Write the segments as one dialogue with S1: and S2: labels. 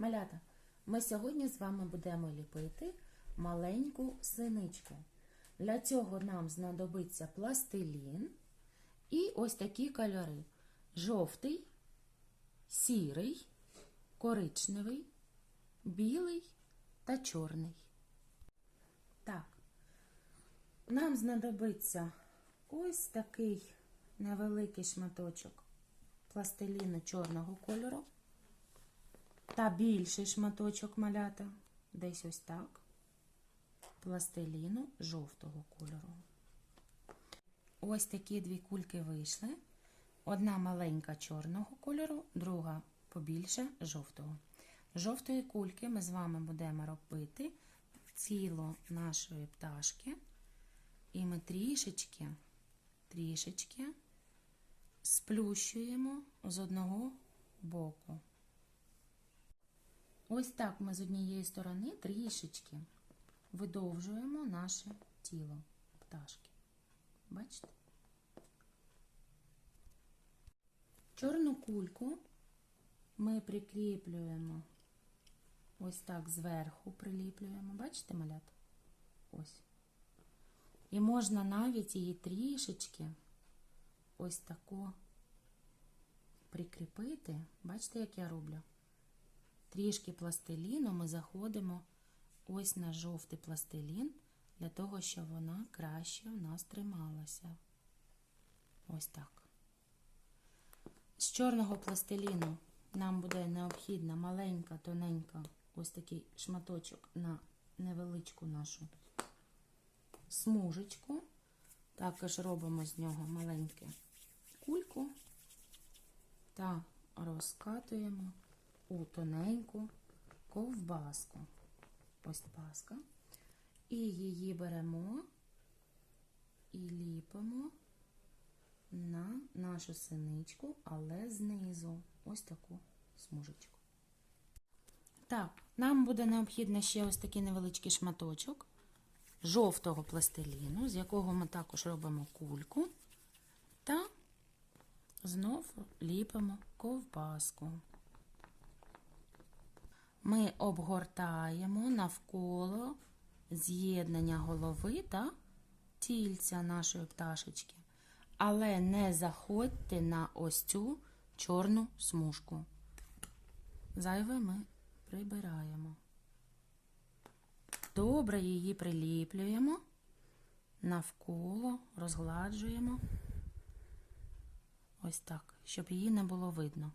S1: Малята, ми сьогодні з вами будемо ліпити маленьку синичку. Для цього нам знадобиться пластилін і ось такі кольори: жовтий, сірий, коричневий, білий та чорний. Так, нам знадобиться ось такий невеликий шматочок пластиліну чорного кольору та більший шматочок малята, десь ось так, пластиліну жовтого кольору. Ось такі дві кульки вийшли. Одна маленька чорного кольору, друга побільше жовтого. Жовтої кульки ми з вами будемо робити тіло нашої пташки. І ми трішечки, трішечки сплющуємо з одного боку. Ось так ми з однієї сторони трішечки видовжуємо наше тіло пташки. Бачите? Чорну кульку ми прикріплюємо ось так зверху приліплюємо. Бачите, малята? Ось. І можна навіть її трішечки ось тако прикріпити. Бачите, як я роблю? Трішки пластиліну ми заходимо ось на жовтий пластилін, для того, щоб вона краще в нас трималася. Ось так. З чорного пластиліну нам буде необхідна маленька, тоненька, ось такий шматочок на невеличку нашу смужечку. Також робимо з нього маленьку кульку та розкатуємо у тоненьку ковбаску. Ось паска. І її беремо і ліпимо на нашу синичку, але знизу ось таку смужечку. Так, нам буде необхідно ще ось такий невеличкий шматочок жовтого пластиліну, з якого ми також робимо кульку, та знов ліпимо ковбаску. Ми обгортаємо навколо з'єднання голови та тільця нашої пташечки. Але не заходьте на ось цю чорну смужку. Зайве ми прибираємо. Добре її приліплюємо, навколо розгладжуємо. Ось так, щоб її не було видно.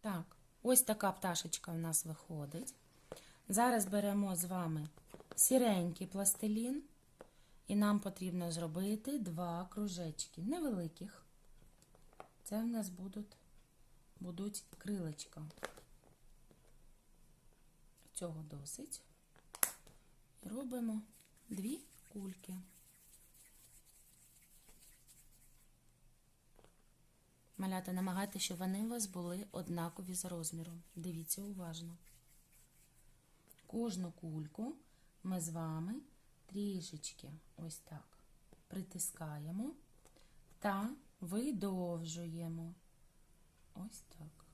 S1: Так, ось така пташечка в нас виходить. Зараз беремо з вами сіренький пластилін, і нам потрібно зробити два кружечки невеликих. Це в нас будуть, будуть крилечка. Цього досить. Робимо дві кульки. Малята, намагайтеся, щоб вони у вас були однакові за розміром. Дивіться уважно. Кожну кульку ми з вами трішечки ось так притискаємо та видовжуємо. Ось так.